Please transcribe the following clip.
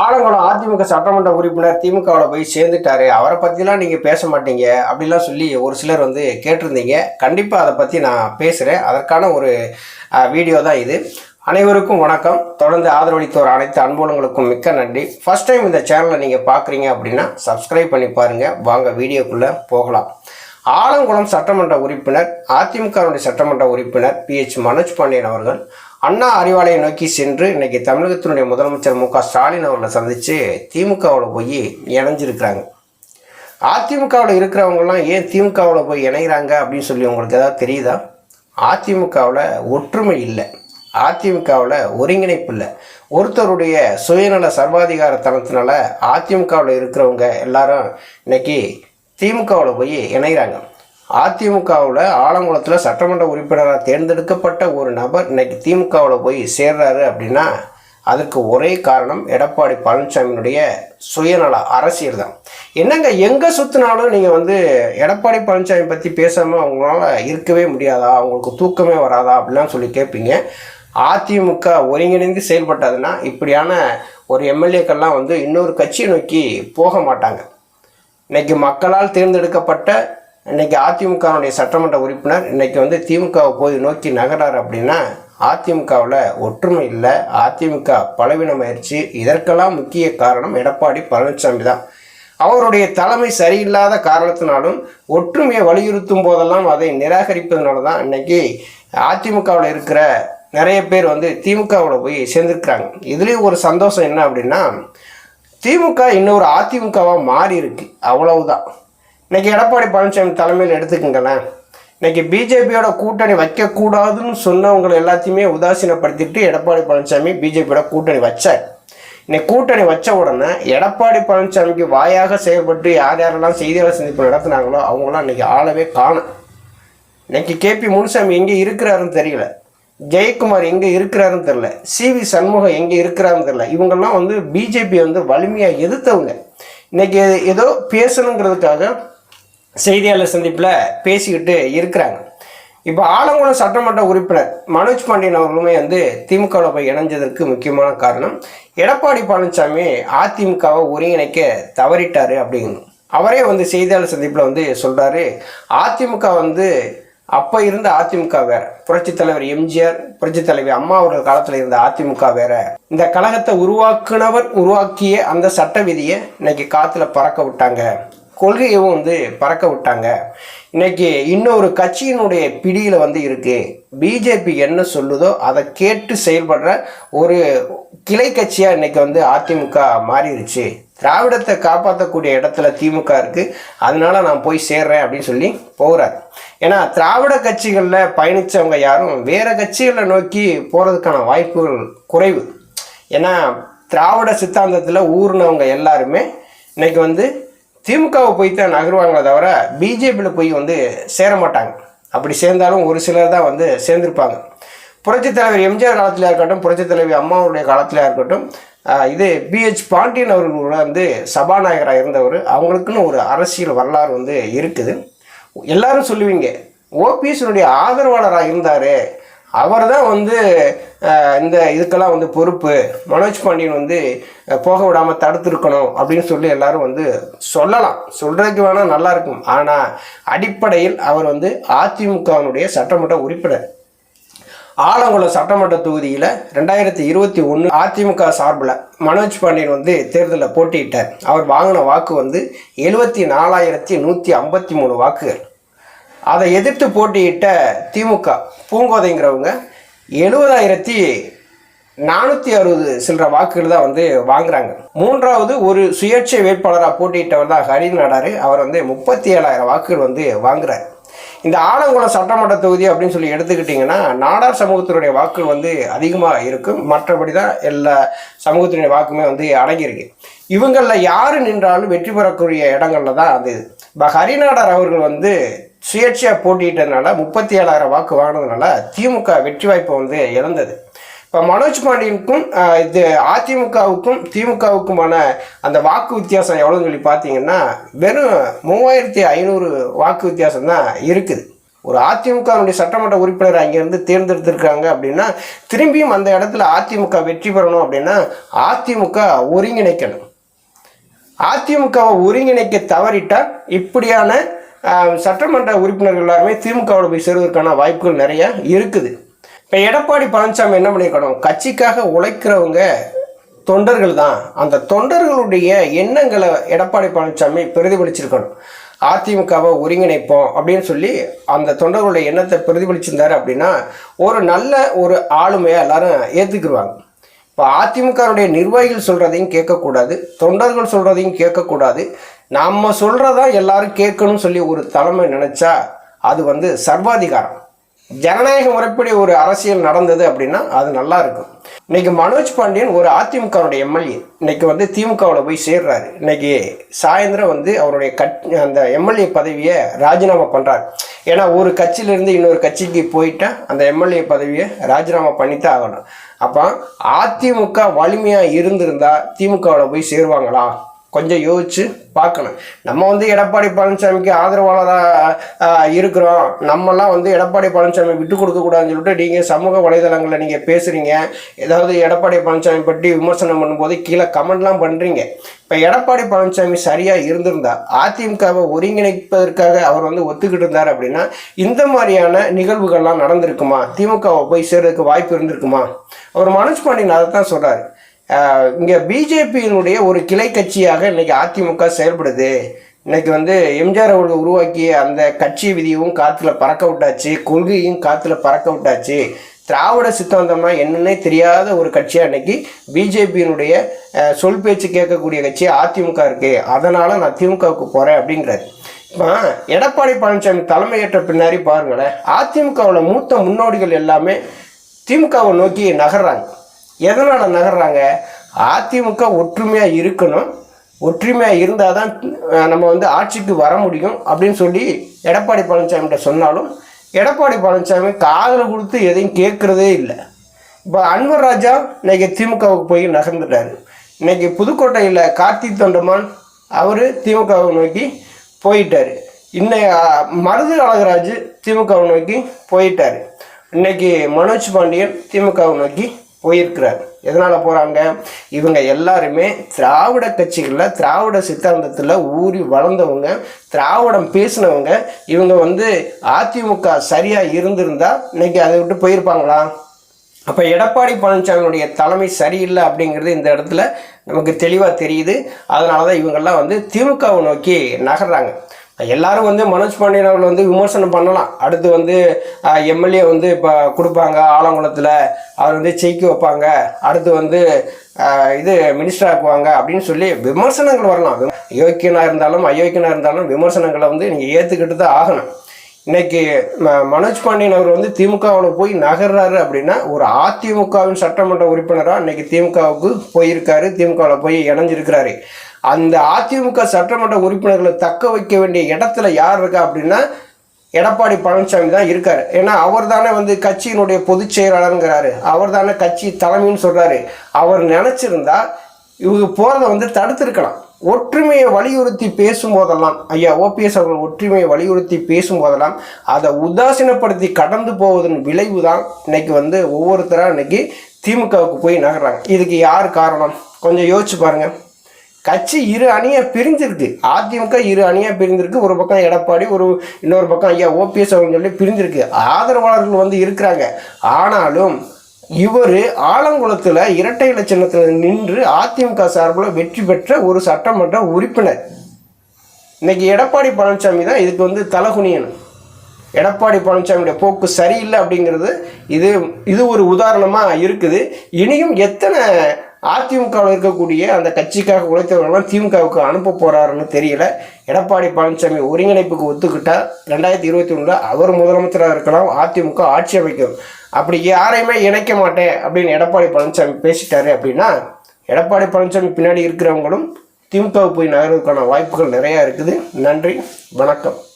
ஆலங்குளம் அதிமுக சட்டமன்ற உறுப்பினர் திமுகவில் போய் சேர்ந்துட்டாரு. அவரை பற்றிலாம் நீங்கள் பேச மாட்டீங்க. அப்படிலாம் சொல்லி ஒரு சிலர் வந்து கேட்டிருந்தீங்க. கண்டிப்பாக அதை பற்றி நான் பேசுகிறேன் அதற்கான ஒரு வீடியோ தான் இது. அனைவருக்கும் வணக்கம். தொடர்ந்து ஆதரவளித்தோர் அனைத்து அன்புலங்களுக்கும் மிக்க நன்றி. ஃபஸ்ட் டைம் இந்த சேனலை நீங்கள் பார்க்குறீங்க அப்படின்னா சப்ஸ்கிரைப் பண்ணி பாருங்கள் வாங்க வீடியோக்குள்ளே போகலாம். ஆலங்குளம் சட்டமன்ற உறுப்பினர் அதிமுகவுடைய சட்டமன்ற உறுப்பினர் பி எச் மனோஜ் பாண்டியன் அவர்கள் அண்ணா அறிவாலயை நோக்கி சென்று இன்னைக்கு தமிழகத்தினுடைய முதலமைச்சர் மு க ஸ்டாலின் அவர்களை சந்தித்து திமுகவில் போய் இணைஞ்சிருக்கிறாங்க. அதிமுகவில் இருக்கிறவங்கலாம் ஏன் திமுகவில் போய் இணைகிறாங்க அப்படின்னு சொல்லி உங்களுக்கு ஏதாவது தெரியுதா? அதிமுகவில் ஒற்றுமை இல்லை. அதிமுகவில் ஒருங்கிணைப்பு இல்லை. ஒருத்தருடைய சுயநல சர்வாதிகார தனத்தினால அதிமுகவில் இருக்கிறவங்க எல்லாரும் இன்னைக்கு திமுகவில் போய் இணைகிறாங்க அதிமுகவில் ஆலங்குளத்தில் சட்டமன்ற உறுப்பினராக தேர்ந்தெடுக்கப்பட்ட ஒரு நபர் இன்னைக்கு திமுகவில் போய் சேர்றாரு அப்படின்னா அதற்கு ஒரே காரணம் எடப்பாடி பழனிசாமியினுடைய சுயநல அரசியல் தான். என்னங்க எங்கே சுற்றினாலும் நீங்கள் வந்து எடப்பாடி பழனிசாமி பற்றி பேசாமல் அவங்களால இருக்கவே முடியாதா? அவங்களுக்கு தூக்கமே வராதா? அப்படிலாம் சொல்லி கேட்பீங்க அதிமுக ஒருங்கிணைந்து செயல்பட்டதுன்னா இப்படியான ஒரு எம்எல்ஏக்கள்லாம் வந்து இன்னொரு கட்சியை நோக்கி போக மாட்டாங்க. இன்னைக்கு மக்களால் தேர்ந்தெடுக்கப்பட்ட இன்றைக்கி அதிமுகவுடைய சட்டமன்ற உறுப்பினர் இன்றைக்கி வந்து திமுகவை போய் நோக்கி நகரார் அப்படின்னா அதிமுகவில் ஒற்றுமை இல்லை. அதிமுக பலவீனமாயிருச்சு. இதற்கெல்லாம் முக்கிய காரணம் எடப்பாடி பழனிசாமி தான். அவருடைய தலைமை சரியில்லாத காரணத்தினாலும் ஒற்றுமையை வலியுறுத்தும் போதெல்லாம் அதை நிராகரிப்பதனால தான் இன்றைக்கி அதிமுகவில் இருக்கிற நிறைய பேர் வந்து திமுகவில் போய் சேர்ந்துருக்குறாங்க. இதுலேயும் ஒரு சந்தோஷம் என்ன அப்படின்னா திமுக இன்னொரு அதிமுகவாக மாறி இருக்கு அவ்வளவுதான். இன்னைக்கு எடப்பாடி பழனிசாமி தலைமையில் எடுத்துக்கங்களேன். இன்னைக்கு பிஜேபியோட கூட்டணி வைக்கக்கூடாதுன்னு சொன்னவங்களை எல்லாத்தையுமே உதாசீனப்படுத்திட்டு எடப்பாடி பழனிசாமி பிஜேபியோட கூட்டணி வச்சார். இன்னைக்கு கூட்டணி வச்ச உடனே எடப்பாடி பழனிசாமிக்கு வாயாக செயல்பட்டு யார் யாரெல்லாம் செய்தியாளர் சந்திப்பு நடத்துனாங்களோ அவங்களாம் இன்னைக்கு ஆளவே காணும். இன்னைக்கு கேபி முனுசாமி எங்கே இருக்கிறாருன்னு தெரியல. ஜெயக்குமார் எங்கே இருக்கிறாருன்னு தெரியல. சிவி சண்முகம் எங்கே இருக்கிறாருன்னு தெரில இவங்கெல்லாம் வந்து பிஜேபி வந்து வலிமையாக எதிர்த்தவங்க. இன்னைக்கு ஏதோ பேசணுங்கிறதுக்காக செய்தியாளர் சந்திப்பில் பேசிக்கிட்டு இருக்கிறாங்க. இப்போ ஆலங்குளம் சட்டமன்ற உறுப்பினர் மனோஜ் பாண்டியன் அவர்களுமே வந்து திமுகவில் போய் இணைஞ்சதற்கு முக்கியமான காரணம் எடப்பாடி பழனிசாமி அதிமுகவை ஒருங்கிணைக்க தவறிட்டார் அப்படின்னு. அவரே வந்து செய்தியாளர் சந்திப்பில் வந்து சொல்கிறாரு அதிமுக வந்து அப்போ இருந்த அதிமுக வேற புரட்சித் தலைவர் எம்ஜிஆர் புரட்சி தலைவி அம்மா அவர்கள் காலத்தில் இருந்த அதிமுக வேற. இந்த கழகத்தை உருவாக்குனவர் உருவாக்கிய அந்த சட்ட விதியை இன்னைக்கு காற்றுல பறக்க விட்டாங்க. கொள்கையவும் வந்து பறக்க விட்டாங்க. இன்னைக்கு இன்னொரு கட்சியினுடைய பிடியில் வந்து இருக்கு. பிஜேபி என்ன சொல்லுதோ அதை கேட்டு செயல்படுற ஒரு கிளை கட்சியாக இன்னைக்கு வந்து அதிமுக மாறிடுச்சு திராவிடத்தை காப்பாற்றக்கூடிய இடத்துல திமுக இருக்கு. அதனால நான் போய் சேர்றேன் அப்படின்னு சொல்லி போகிறார் ஏன்னா திராவிட கட்சிகளில் பயணித்தவங்க யாரும் வேற கட்சிகளை நோக்கி போகிறதுக்கான வாய்ப்புகள் குறைவு. ஏன்னா திராவிட சித்தாந்தத்தில் ஊர்னவங்க எல்லாருமே இன்னைக்கு வந்து திமுகவை போய் தான் நகருவாங்களே தவிர பிஜேபியில் போய் வந்து சேர மாட்டாங்க அப்படி சேர்ந்தாலும் ஒரு சிலர் தான் வந்து சேர்ந்திருப்பாங்க. புரட்சித் தலைவர் எம்ஜிஆர் காலத்தில் இருக்கட்டும் புரட்சித் தலைவி அம்மாவுடைய காலத்தில் இருக்கட்டும் இது பிஹெச் பாண்டியன் அவர்களோட வந்து சபாநாயகராக இருந்தவர். அவங்களுக்குன்னு ஒரு அரசியல் வரலாறு வந்து இருக்குது. எல்லாரும் சொல்லுவீங்க ஓபிஎஸ்னுடைய ஆதரவாளராக இருந்தார் அவர் தான் வந்து இந்த இதுக்கெல்லாம் வந்து பொறுப்பு. மனோஜ் பாண்டியன் வந்து போக விடாமல் தடுத்துருக்கணும் அப்படின்னு சொல்லி எல்லாரும் வந்து சொல்லலாம். சொல்கிறதுக்கு வேணால் நல்லா இருக்கும். ஆனால் அடிப்படையில் அவர் வந்து அதிமுகவினுடைய சட்டமன்ற உறுப்பினர். ஆலங்குளம் சட்டமன்ற தொகுதியில் ரெண்டாயிரத்தி இருபத்தி ஒன்று அதிமுக சார்பில் மனோஜ் பாண்டியன் வந்து தேர்தலில் போட்டியிட்டார். அவர் வாங்கின வாக்கு வந்து எழுபத்தி நாலாயிரத்தி நூற்றி ஐம்பத்தி மூணு வாக்குகள். அதை எதிர்த்து போட்டியிட்ட திமுக பூங்கோதைங்கிறவங்க எழுபதாயிரத்தி நானூற்றி அறுபது சில்லற வாக்குகள் தான் வந்து வாங்குறாங்க. மூன்றாவது ஒரு சுயேட்சை வேட்பாளராக போட்டியிட்டவர் தான் ஹரிநாடாரு அவர் வந்து முப்பத்தி ஏழாயிரம் வாக்குகள் வந்து வாங்குறாரு. இந்த ஆலங்குளம் சட்டமன்ற தொகுதி அப்படின்னு சொல்லி எடுத்துக்கிட்டிங்கன்னா நாடார் சமூகத்தினுடைய வாக்குகள் வந்து அதிகமாக இருக்கும். மற்றபடி தான் எல்லா சமூகத்தினுடைய வாக்குமே வந்து அடங்கியிருக்கு. இவங்களில் யார் நின்றாலும் வெற்றி பெறக்கூடிய இடங்களில் தான் அது. இப்போ ஹரிநாடார் அவர்கள் வந்து சுயேட்சையாக போட்டியிட்டதுனால முப்பத்தி ஏழாயிரம் வாக்கு வாங்கினதுனால திமுக வெற்றி வாய்ப்பை வந்து இழந்தது. இப்போ மனோஜ் பாண்டியனுக்கும் இது அதிமுகவுக்கும் திமுகவுக்குமான அந்த வாக்கு வித்தியாசம் எவ்வளோன்னு சொல்லி பார்த்தீங்கன்னா வெறும் மூவாயிரத்தி ஐநூறு வாக்கு வித்தியாசம் தான் இருக்குது. ஒரு அதிமுகவுடைய சட்டமன்ற உறுப்பினர் அங்கேருந்து தேர்ந்தெடுத்திருக்காங்க அப்படின்னா திரும்பியும் அந்த இடத்துல அதிமுக வெற்றி பெறணும் அப்படின்னா அதிமுக ஒருங்கிணைக்கணும். அதிமுகவை ஒருங்கிணைக்க தவறிட்டால் இப்படியான சட்டமன்ற உறுப்பினர்கள் எல்லாருமே திமுகவில் போய் சேருவதற்கான வாய்ப்புகள் நிறைய இருக்குது. இப்போ எடப்பாடி பழனிசாமி என்ன பண்ணியிருக்கணும் கட்சிக்காக உழைக்கிறவங்க தொண்டர்கள் தான். அந்த தொண்டர்களுடைய எண்ணங்களை எடப்பாடி பழனிசாமி பிரதிபலிச்சிருக்கணும். அதிமுகவை ஒருங்கிணைப்போம் அப்படின்னு சொல்லி அந்த தொண்டர்களுடைய எண்ணத்தை பிரதிபலிச்சிருந்தார் அப்படின்னா ஒரு நல்ல ஒரு ஆளுமையை எல்லாரும் ஏற்றுக்குருவாங்க இப்போ அதிமுகவுடைய நிர்வாகிகள் சொல்கிறதையும் கேட்கக்கூடாது தொண்டர்கள் சொல்கிறதையும் கேட்கக்கூடாது. நம்ம சொல்கிறதா எல்லாரும் கேட்கணும்னு சொல்லி ஒரு தலைமை நினச்சா அது வந்து சர்வாதிகாரம். ஜனநாயக முறைப்படி ஒரு அரசியல் நடந்தது அப்படின்னா அது நல்லா இருக்கும். இன்னைக்கு மனோஜ் பாண்டியன் ஒரு அதிமுகவுடைய எம்எல்ஏ. இன்னைக்கு வந்து திமுகவில் போய் சேர்றாரு. இன்னைக்கு சாயந்தரம் வந்து அவருடைய கட் அந்த எம்எல்ஏ பதவியை ராஜினாமா பண்ணுறாரு ஏன்னா ஒரு கட்சியிலேருந்து இன்னொரு கட்சிக்கு போயிட்டா அந்த எம்எல்ஏ பதவியை ராஜினாமா பண்ணித்தான் ஆகணும். அப்போ அதிமுக வலிமையாக இருந்திருந்தா திமுகவில் போய் சேருவாங்களா? கொஞ்சம் யோசிச்சு பார்க்கணும். நம்ம வந்து எடப்பாடி பழனிசாமிக்கு ஆதரவாளராக இருக்கிறோம். நம்மலாம் வந்து எடப்பாடி பழனிசாமி விட்டு கொடுக்கக்கூடாதுன்னு சொல்லிட்டு நீங்கள் சமூக வலைதளங்களில் நீங்கள் பேசுகிறீங்க ஏதாவது எடப்பாடி பழனிசாமி பற்றி விமர்சனம் பண்ணும்போது கீழே கமெண்ட்லாம் பண்ணுறீங்க இப்போ எடப்பாடி பழனிசாமி சரியாக இருந்திருந்தா அதிமுகவை ஒருங்கிணைப்பதற்காக அவர் வந்து ஒத்துக்கிட்டு இருந்தார் அப்படின்னா இந்த மாதிரியான நிகழ்வுகள்லாம் நடந்திருக்குமா? திமுகவை போய் சேர்றதுக்கு வாய்ப்பு இருந்திருக்குமா? அவர் மனோஜ் பாண்டியன் அதை தான் சொல்கிறார் இங்கே பிஜேபியினுடைய ஒரு கிளை கட்சியாக இன்னைக்கு அதிமுக செயல்படுது. இன்றைக்கி வந்து எம்ஜிஆர் அவர்கள் உருவாக்கிய அந்த கட்சி விதியும் காற்றுல பறக்க விட்டாச்சு கொள்கையும் காற்றுல பறக்க விட்டாச்சு. திராவிட சித்தாந்தம்னா என்னன்னே தெரியாத ஒரு கட்சியாக இன்றைக்கி பிஜேபியினுடைய சொல் பேச்சு கேட்கக்கூடிய கட்சி அதிமுக இருக்குது அதனால் நான் திமுகவுக்கு போகிறேன் அப்படிங்கிறது இப்போ எடப்பாடி பழனிசாமி தலைமையேற்ற பின்னாடி பாருங்களேன் அதிமுகவில் மூத்த முன்னோடிகள் எல்லாமே திமுகவை நோக்கி நகர்றாங்க. எதனால் நகர்றாங்க? அதிமுக ஒற்றுமையாக இருக்கணும். ஒற்றுமையாக இருந்தால் தான் நம்ம வந்து ஆட்சிக்கு வர முடியும் அப்படின்னு சொல்லி எடப்பாடி பழனிசாமிகிட்ட சொன்னாலும் எடப்பாடி பழனிசாமி காதலை கொடுத்து எதையும் கேட்குறதே இல்லை. இப்போ அன்வர் ராஜா இன்னைக்கு திமுகவுக்கு போய் நகர்ந்துட்டார். இன்றைக்கி புதுக்கோட்டையில் கார்த்திக் தொண்டமான் அவர் திமுகவை நோக்கி போயிட்டார். இன்னை மருது அழகராஜ் திமுகவை நோக்கி போயிட்டார். இன்னைக்கு மனோஜ் பாண்டியன் திமுகவை நோக்கி போயிருக்கிறார். எதனால் போகிறாங்க இவங்க எல்லாருமே திராவிட கட்சிகளில் திராவிட சித்தாந்தத்தில் ஊறி வளர்ந்தவங்க திராவிடம் பேசினவங்க. இவங்க வந்து அதிமுக சரியாக இருந்திருந்தால் இன்னைக்கு அதை விட்டு போயிருப்பாங்களா? அப்போ எடப்பாடி பழனிசாமியுடைய தலைமை சரியில்லை அப்படிங்கிறது இந்த இடத்துல நமக்கு தெளிவாக தெரியுது. அதனால தான் இவங்கெல்லாம் வந்து திமுகவை நோக்கி நகர்றாங்க. எல்லாரும் வந்து மனோஜ் பாண்டியன் அவர்கள் வந்து விமர்சனம் பண்ணலாம். அடுத்து வந்து எம்எல்ஏ வந்து இப்போ கொடுப்பாங்க ஆலங்குளத்தில் அவர் வந்து ஜெயிக்க வைப்பாங்க. அடுத்து வந்து இது மினிஸ்டர் ஆக்குவாங்க அப்படின்னு சொல்லி விமர்சனங்கள் வரலாம். அயோக்கியனாக இருந்தாலும் அயோக்கியனாக இருந்தாலும் விமர்சனங்களை வந்து நீங்கள் ஏற்றுக்கிட்டு தான் ஆகணும். இன்னைக்கு மனோஜ் பாண்டியன் அவர் வந்து திமுகவில் போய் நகர்றாரு அப்படின்னா ஒரு அதிமுகவின் சட்டமன்ற உறுப்பினராக இன்னைக்கு திமுகவுக்கு போயிருக்காரு திமுகவில் போய் இணைஞ்சிருக்கிறாரு. அந்த அதிமுக சட்டமன்ற உறுப்பினர்களை தக்க வைக்க வேண்டிய இடத்துல யார் இருக்கா அப்படின்னா எடப்பாடி பழனிசாமி தான் இருக்கார். ஏன்னா அவர் தானே வந்து கட்சியினுடைய பொதுச் செயலாளருங்கிறாரு. அவர் தானே கட்சி தலைமைன்னு சொல்கிறாரு அவர் நினச்சிருந்தா இவங்க போகிறத வந்து தடுத்திருக்கலாம். ஒற்றுமையை வலியுறுத்தி பேசும்போதெல்லாம் ஐயா ஓபிஎஸ் அவர்கள் ஒற்றுமையை வலியுறுத்தி பேசும்போதெல்லாம் அதை உதாசீனப்படுத்தி கடந்து போவதன் விளைவு தான் இன்னைக்கு வந்து ஒவ்வொருத்தராக இன்னைக்கு திமுகவுக்கு போய் நகர்றாங்க. இதுக்கு யார் காரணம்? கொஞ்சம் யோசிச்சு பாருங்கள் கட்சி இரு அணியாக பிரிஞ்சிருக்கு. அதிமுக இரு அணியாக பிரிஞ்சிருக்கு. ஒரு பக்கம் எடப்பாடி ஒரு இன்னொரு பக்கம் ஐயா ஓபிஎஸ் அப்படின்னு சொல்லி பிரிஞ்சிருக்கு. ஆதரவாளர்கள் வந்து இருக்கிறாங்க. ஆனாலும் இவர் ஆலங்குளத்தில் இரட்டை இலை சின்னத்தில் நின்று அதிமுக சார்பில் வெற்றி பெற்ற ஒரு சட்டமன்ற உறுப்பினர். இன்னைக்கு எடப்பாடி பழனிசாமி தான் இதுக்கு வந்து தலகுனியணும் எடப்பாடி பழனிசாமியுடைய போக்கு சரியில்லை அப்படிங்கிறது இது இது ஒரு உதாரணமாக இருக்குது. இனியும் எத்தனை அதிமுகவில் இருக்கக்கூடிய அந்த கட்சிக்காக உழைத்தவர்கள்லாம் திமுகவுக்கு அனுப்ப போகிறாருன்னு தெரியல. எடப்பாடி பழனிசாமி ஒருங்கிணைப்புக்கு ஒத்துக்கிட்டால் ரெண்டாயிரத்தி இருபத்தி ஒன்றில் அவர் முதலமைச்சராக இருக்கலாம் அதிமுக ஆட்சி அமைக்கும். அப்படி யாரையுமே இணைக்க மாட்டேன் அப்படின்னு எடப்பாடி பழனிசாமி பேசிட்டாரு அப்படின்னா எடப்பாடி பழனிசாமி பின்னாடி இருக்கிறவங்களும் திமுகவுக்கு போய் நகர்வதற்கான வாய்ப்புகள் நிறையா இருக்குது. நன்றி வணக்கம்.